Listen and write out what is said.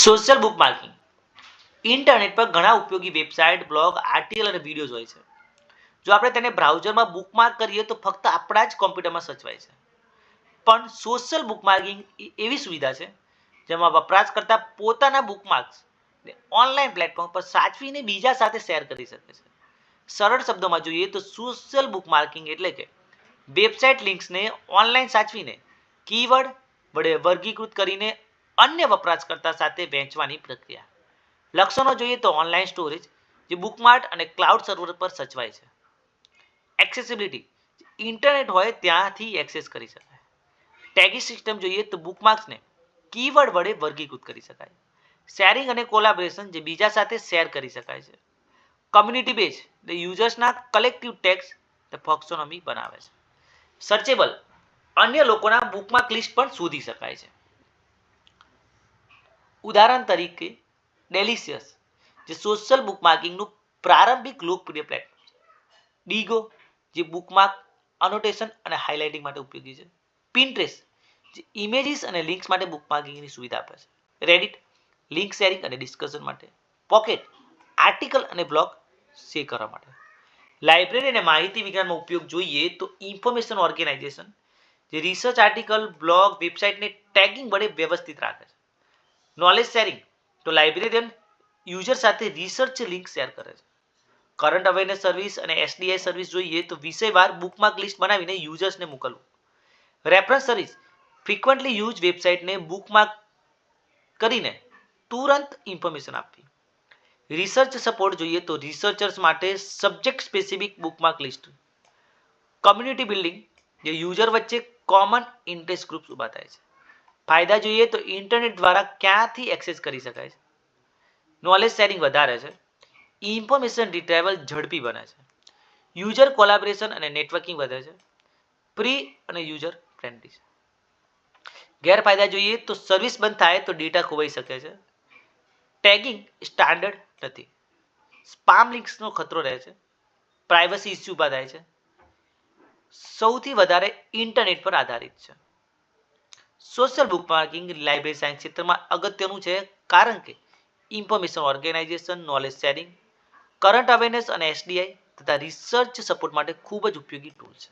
Social book marking internet પર ઘણા ઉપયોગી વેબસાઇટ, બ્લોગ, આર્ટિકલ અને વિડીયોઝ હોય છે. જો આપણે તેને બ્રાઉઝરમાં બુકમાર્ક કરીએ તો ફક્ત આપણા જ કોમ્પ્યુટરમાં સચવાય છે. પણ સોશિયલ બુકમાર્કિંગ એવી સુવિધા છે જેમાં વપરાશકર્તા પોતાના બુકમાર્ક્સ ઓનલાઈન પ્લેટફોર્મ પર સાચવીને બીજા સાથે શેર કરી શકે છે. સરળ શબ્દોમાં જોઈએ તો સોશિયલ બુકમાર્કિંગ એટલે કે વેબસાઇટ લિંક્સને ઓનલાઈન સાચવીને કીવર્ડ વડે વર્ગીકૃત કરીને અન્ય વપરાશકર્તા સાથે વહેંચવાની પ્રક્રિયા. લક્ષણો જોઈએ તો ઓનલાઈન સ્ટોરેજ જે બુકમાર્ટ અને ક્લાઉડ સર્વર પર સચવાય છે. એક્સેસિબિલિટી ઇન્ટરનેટ હોય ત્યાંથી એક્સેસ કરી શકાય. ટેગી સિસ્ટમ જોઈએ તો બુકમાર્ક્સને કીવર્ડ વડે વર્ગીકૃત કરી શકાય. શેરિંગ અને કોલાબરેશન જે બીજા સાથે શેર કરી શકાય છે. કમ્યુનિટી બેઝ એટલે યુઝર્સના કલેક્ટિવ ટેક્સ ફોક્સોનોમી બનાવે છે. સર્ચેબલ અન્ય લોકોના બુકમાર્ક લિસ્ટ પણ શોધી શકાય છે. ઉદાહરણ તરીકે ડેલિશિયસ, જે સોશિયલ બુકમાર્કિંગનું પ્રારંભિક લોકપ્રિય પ્લેટફોર્મ છે. ડીગો, જે બુકમાર્ક અનોટેશન અને હાઇલાઇટિંગ માટે ઉપયોગી છે. પિન્ટ્રેસ જે ઇમેજીસ અને લિંક્સ માટે બુકમાર્કિંગની સુવિધા આપે છે. રેડિટ લિંક શેરિંગ અને ડિસ્કશન માટે. પોકેટ આર્ટિકલ અને બ્લોગ શેર કરવા માટે. લાઇબ્રેરી અને માહિતી વિજ્ઞાનમાં ઉપયોગ જોઈએ તો ઇન્ફોર્મેશન ઓર્ગેનાઇઝેશન જે રિસર્ચ આર્ટિકલ બ્લોગ વેબસાઇટને ટેગિંગ વડે વ્યવસ્થિત રાખે છે. નોલેજ શેરિંગ તો લાઇબ્રેરિયન યુઝર સાથે રિસર્ચ લિંક શેર કરે છે. કરંટ અવેરનેસ સર્વિસ અને એસડીઆઈ સર્વિસ જોઈએ તો વિષયવાર બુકમાર્ક લિસ્ટ બનાવીને યુઝર્સને મોકલવું. રેફરન્સ સર્વિસ ફ્રિકવન્ટલી યુઝ વેબસાઇટને બુકમાર્ક કરીને તુરંત ઇન્ફોર્મેશન આપવી. રિસર્ચ સપોર્ટ જોઈએ તો રિસર્ચર્સ માટે subject specific bookmark list community building જે યુઝર વચ્ચે કોમન ઇન્ટરેસ્ટ ગ્રુપ્સ ઊભા થાય છે. ફાયદા જોઈએ તો ઇન્ટરનેટ દ્વારા ક્યાંથી એક્સેસ કરી શકાય છે? નોલેજ શેરિંગ વધારે છે. ઇન્ફોર્મેશન રિટ્રાઈવલ ઝડપી બને છે. યુઝર કોલાબરેશન અને નેટવર્કિંગ વધે છે. પ્રી અને યુઝર ફ્રેન્ડલી છે. ગેરફાયદા જોઈએ તો સર્વિસ બંધ થાય તો ડેટા ખોવાઈ શકે છે. ટેગિંગ સ્ટાન્ડર્ડ નથી. સ્પામ લિંક્સનો ખતરો રહે છે. પ્રાઇવસી ઇસ્યુ ઊભા થાય છે. સૌથી વધારે ઇન્ટરનેટ પર આધારિત છે. સોશિયલ બુકમાર્કિંગ લાઇબ્રેરી સાયન્સ ક્ષેત્રમાં અગત્યનું છે કારણ કે information organization knowledge sharing current awareness અને એસડીઆઈ તથા રિસર્ચ સપોર્ટ માટે ખૂબ જ ઉપયોગી ટૂલ છે.